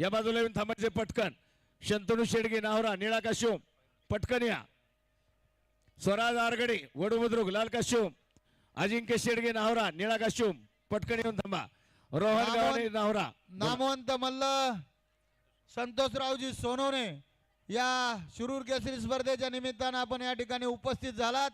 या बाजूला येऊन थांबायचे पटकन. शंतनू शेडगे नावरा निळा काशोम पटकन या. स्वराज आरगडे वडू बुद्रुक लाल काशोम अजिंक्य शेडगे नावरा निळा काशोम पटकन येऊन थांबा. रोहन गावाने नावरा. नामवंत मल्ल संतोषरावजी सोनवणे या शिरूर केसरी स्पर्धेच्या निमित्तानं आपण या ठिकाणी उपस्थित झालात.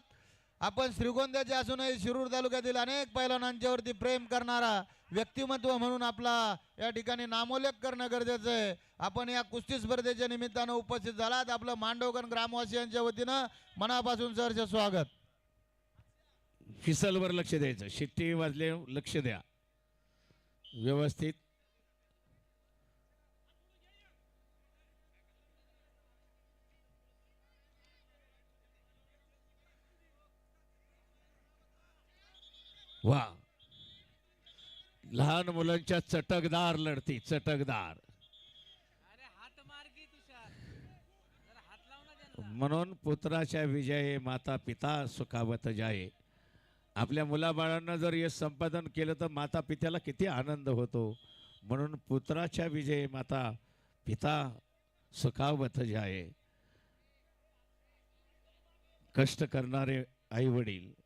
आपण श्रीगोंद्याचे असूनही शिरूर तालुक्यातील अनेक पैलवानांच्यावरती प्रेम करणारा व्यक्तिमत्व म्हणून आपला या ठिकाणी नामोल्लेख करणं गरजेचं आहे. आपण या कुस्ती स्पर्धेच्या निमित्तानं उपस्थित झालात. आपलं मांडवगण ग्रामवासियांच्या वतीनं मनापासून सरचं स्वागत. फिसलवर लक्ष द्यायचं. शिट्टी वाजले लक्ष द्या. व्यवस्थित. वा. लहान मुलांच्या चटकदार लढती चटकदार. म्हणून पुत्राच्या विजये माता पिता सुखावत जाये. आपल्या मुलाबाळांना जर हे संपादन केलं तर माता पित्याला किती आनंद होतो. म्हणून पुत्राच्या विजये माता पिता सुखावत जाये. कष्ट करणारे आई वडील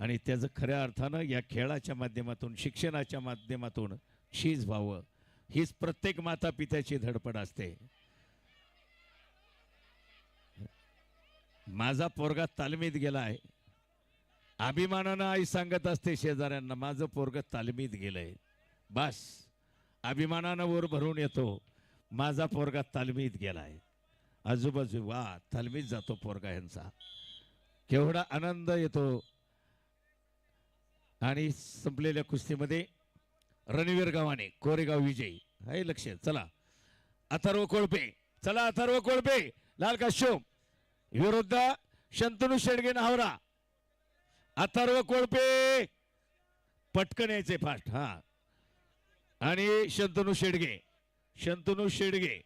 आणि त्याचं खऱ्या अर्थानं या खेळाच्या माध्यमातून शिक्षणाच्या माध्यमातून शीज व्हावं. हीच प्रत्येक माता पित्याची धडपड असते. माझा पोरगा तालमीत गेलाय. अभिमानानं आई सांगत असते शेजाऱ्यांना माझं पोरग तालमीत गेलंय. बस. अभिमानानं वर भरून येतो. माझा पोरगा तालमीत गेलाय. आजूबाजू वा तालमीत जातो पोरगा यांचा केवढा आनंद येतो. आणि संपलेल्या कुस्तीमध्ये रणवीर गावाने कोरेगाव विजयी. हे लक्ष. चला. अथर्व कोळपे. चला अथर्व कोळपे. लाल काश्योम विरुद्ध शंतनू शेडगे नावरा. अथर्व कोळपे. पटकन यायचे फास्ट हा. आणि शंतनू शेडगे. शंतनू शेडगे.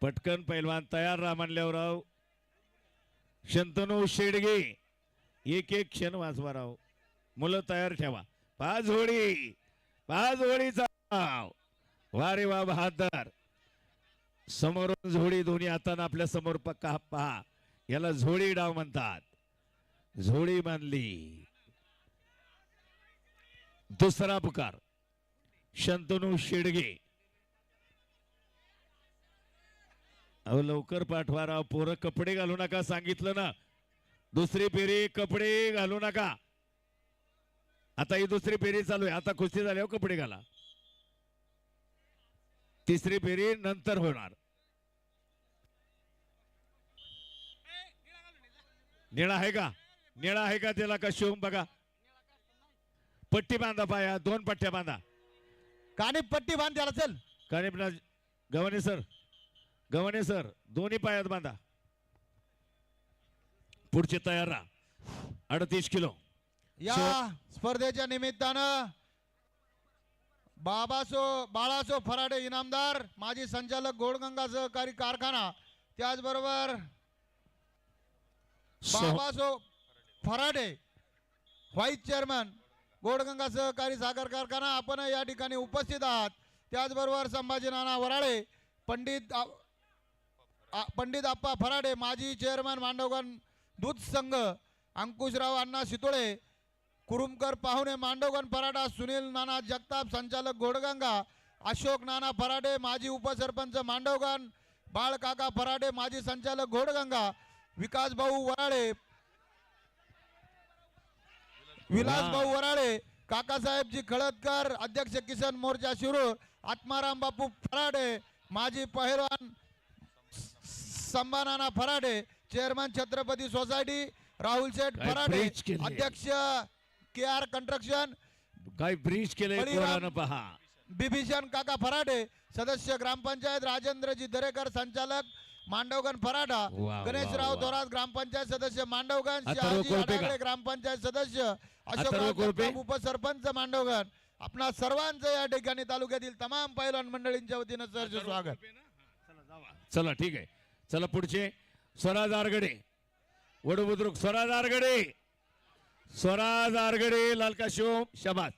पटकन पैलवान तयार राहा म्हणल्यावर शंतनू शेडगे. एक एक क्षण वाचवा राव. मुलं तयार ठेवा. पाच होळी पाच होळीचा वा रे वा बहादर. समोरून झोडी दोन्ही हातानं आपल्यासमोर पक्का पहा याला झोडी डाव म्हणतात. झोडी बांधली दुसरा पुकार. शंतनू शेडगे. अहो लवकर पाठवा राव. पोरं कपडे घालू नका सांगितलं ना. दुसरी फेरी कपडे घालू नका. आता ही दुसरी फेरी चालू आहे. आता कुस्ती झाल्यावर कपडे घाला. तिसरी फेरी नंतर होणार. निळा आहे का? निळा आहे का त्याला का शिवून बघा. पट्टी बांधा पाया दोन पट्ट्या बांधा. कानी पट्टी बांध त्याला चल. कानिपना गव्हाणे सर. गव्हाणे सर दोन्ही पायात बांधा. पुढचे तयार राहा. अडतीस किलो. या स्पर्धेच्या निमित्तानं बाबासो बाळासो फराडे इनामदार माजी संचालक गोडगंगा सहकारी कारखाना त्याचबरोबर बाबासो फराडे व्हाईस चेअरमन गोडगंगा सहकारी साखर कारखाना आपण या ठिकाणी उपस्थित आहात. त्याचबरोबर संभाजी नाना वराळे पंडित आ- पंडित आप्पा फराडे माजी चेअरमन मांडवगण दूध संघ अंकुशराव अण्णा शितोळे कुरुमकर पाहुणे मांडवगण फराडा सुनील नाना जगताप संचालक घोडगंगा अशोक नाना फराडे माजी उपसरपंच मांडवगण बाळकाका फराडे माजी संचालक घोडगंगा विकास भाऊ वराळे विलास भाऊ वराळे काकासाहेबजी खळदकर अध्यक्ष किसन मोर्चा शिरूर आत्माराम बापू फराडे माजी पहिलवान संभानाना फराडे चेअरमन छत्रपती सोसायटी राहुल शेठ फराडे. अध्यक्ष के आर कंस्ट्रक्शन काय ब्रिज बळीराम- पोरानं पहा. बिभीषण काका फराडे सदस्य ग्रामपंचायत राजेंद्रजी दरेकर संचालक मांडवगण फराडा वा, वा, गणेशराव वा. थोरात ग्रामपंचायत सदस्य मांडवगण अथर्व शहाजी का? ग्रामपंचायत सदस्य अशोकराव कोळपे? जगताप उपसरपंच मांडवगण. आपणा सर्वांचं या ठिकाणी तालुक्यातील तमाम पैलवान मंडळींच्या वतीनं सहर्ष स्वागत. चला ठीक आहे. चला पुढचे. स्वराज आरगडे. वडू बुद्रुक स्वराज आरगडे. स्वराज आरगडे लालका शिवम शबाद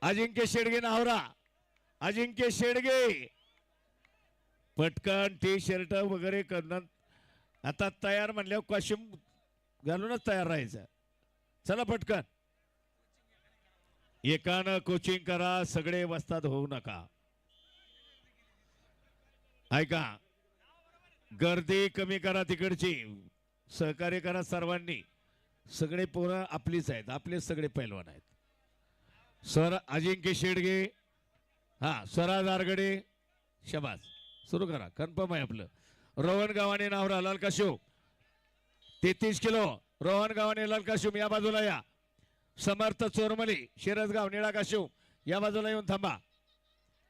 अजिंक्य शेडगे नावरा. अजिंक्य शेडगे. पटकन टी शर्ट वगैरे करणं. आता तयार म्हणल्यावर कॉस्ट्युम घालूनच तयार राहायचं. चला पटकन. एकानं कोचिंग करा सगळे वस्ताद होऊ नका. ऐका. गर्दी कमी करा तिकडची. सहकार्य करा सर्वांनी. सगळे पोरं आपलीच आहेत आपलेच सगळे पैलवान आहेत. सर अजिंक्य शेडगे हा स्वराज आरगडे शबाज सुरू करा कन्फर्म आहे आपलं. रोहन गावाने नाव राहा लाल तेहतीस किलो. रोहन गावाने लाल या बाजूला या. समर्थ चोरमली शिरसगाव निळा काशिव या बाजूला येऊन थांबा.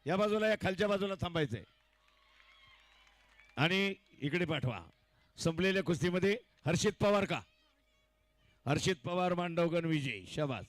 या बाजूला या खालच्या बाजूला थांबायचंय. आणि इकडे पाठवा. संपलेल्या कुस्तीमध्ये हर्षित पवार का? हर्षित पवार मांडवगण विजयी शबास.